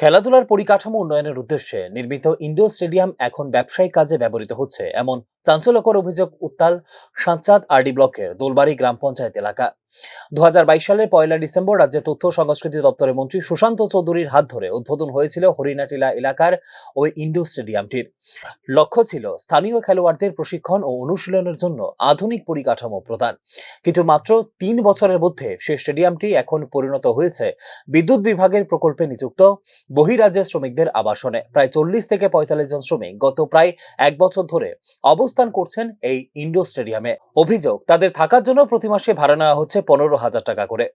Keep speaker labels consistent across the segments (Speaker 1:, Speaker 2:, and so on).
Speaker 1: খেলাধুলার পরিকাঠামো উন্নয়নের উদ্দেশ্যে নির্মিত ইন্ডোর স্টেডিয়াম এখন ব্যবসায়িক কাজে ব্যবহৃত হচ্ছে এমন চাঞ্চল্যকর অভিযোগ উত্তাল সাঁচাদ আরডি ব্লকের দোলবাড়ি গ্রাম পঞ্চায়েত এলাকা। দু সালের পয়লা ডিসেম্বর রাজ্যের তথ্য সংস্কৃতি দপ্তরের মন্ত্রী সুশান্ত চৌধুরীর হাত ধরে উদ্বোধন হয়েছিল হরিণাটিলা এলাকার ওই ইনডোর স্টেডিয়ামটির। লক্ষ্য ছিল স্থানীয় খেলোয়াড়দের প্রশিক্ষণ ও অনুশীলনের জন্য আধুনিক পরিকাঠামো প্রদান। কিন্তু মাত্র তিন বছরের মধ্যে সে স্টেডিয়ামটি এখন পরিণত হয়েছে বিদ্যুৎ বিভাগের প্রকল্পে নিযুক্ত বহিরাজ্যের শ্রমিকদের আবাসনে। প্রায় চল্লিশ থেকে পঁয়তাল্লিশ জন শ্রমিক গত প্রায় এক বছর ধরে অবস্থান করছেন এই ইনডোর স্টেডিয়ামে। অভিযোগ তাদের থাকার জন্য প্রতি মাসে ভাড়া নেওয়া হচ্ছে পনেরো হাজার টাকা করে।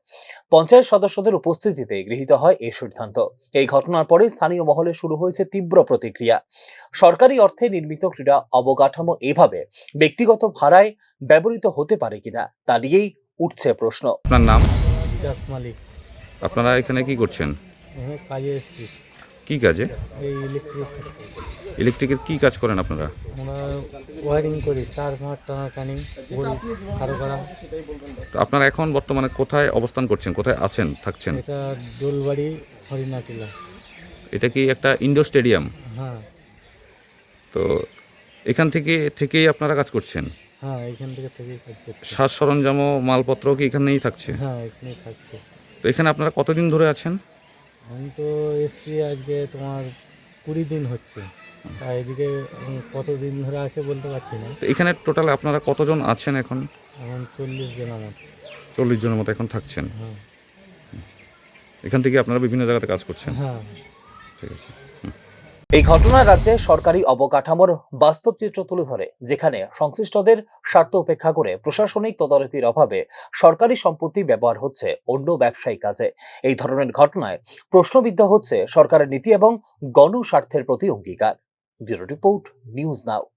Speaker 1: পঞ্চায়েত সদস্যদের উপস্থিতিতে গৃহীত হয় এই সিদ্ধান্ত। এই ঘটনার পরে স্থানীয় মহলে শুরু হয়েছে তীব্র প্রতিক্রিয়া। সরকারি অর্থে নির্মিত ক্রীড়া অবকাঠামো এভাবে ব্যক্তিগত ভাড়ায় ব্যবহৃত হতে পারে কিনা তা নিয়েই উঠছে প্রশ্ন।
Speaker 2: আপনার নাম? আপনারা এখানে কি করছেন?
Speaker 3: কাজে এসেছি।
Speaker 2: কি কাজে?
Speaker 3: এই ইলেকট্রিক
Speaker 2: ইলেকট্রিকের কি কাজ করেন আপনারা?
Speaker 3: আমরা ওয়ারিং করি তার ফাঁক টানা কারও করা
Speaker 2: তো আপনারা এখন বর্তমানে কোথায় অবস্থান করছেন? কোথায় আছেন থাকছেন?
Speaker 3: এটা দোলবাড়ি হরিণাটিলা।
Speaker 2: এটা কি একটা ইনডোর স্টেডিয়াম
Speaker 3: হ্যাঁ।
Speaker 2: তো এখান থেকে থেকেই আপনারা কাজ করছেন?
Speaker 3: হ্যাঁ এখান থেকে থেকেই কাজ করছি।
Speaker 2: সাজ সরঞ্জাম ও মালপত্র কি এখানেই থাকছে?
Speaker 3: হ্যাঁ এখানেই থাকছে।
Speaker 2: তো এখানে আপনারা কতদিন ধরে আছেন?
Speaker 3: আমি তো এসছি আজকে তোমার কুড়ি দিন হচ্ছে। তা এদিকে কত কতদিন ধরে আছে বলতে পারছি না।
Speaker 2: তো এখানে টোটাল আপনারা কতজন আছেন এখন?
Speaker 3: এখন চল্লিশ জনের মতো।
Speaker 2: চল্লিশ জনের মতো এখন থাকছেন?
Speaker 3: হ্যাঁ।
Speaker 2: এখান থেকে আপনারা বিভিন্ন জায়গাতে কাজ করছেন?
Speaker 3: হ্যাঁ।
Speaker 2: ঠিক আছে।
Speaker 1: এই ঘটনা রাজ্যে সরকারি অবকাঠামোর বাস্তব চিত্র তুলে ধরে, যেখানে সংশ্লিষ্টদের স্বার্থ উপেক্ষা করে প্রশাসনিক তদারকির অভাবে সরকারি সম্পত্তি ব্যবহার হচ্ছে অন্য ব্যবসায়িক কাজে। এই ধরনের ঘটনায় প্রশ্নবিদ্ধ হচ্ছে সরকারের নীতি এবং গণস্বার্থের প্রতি অঙ্গীকার। Bureau report, news now.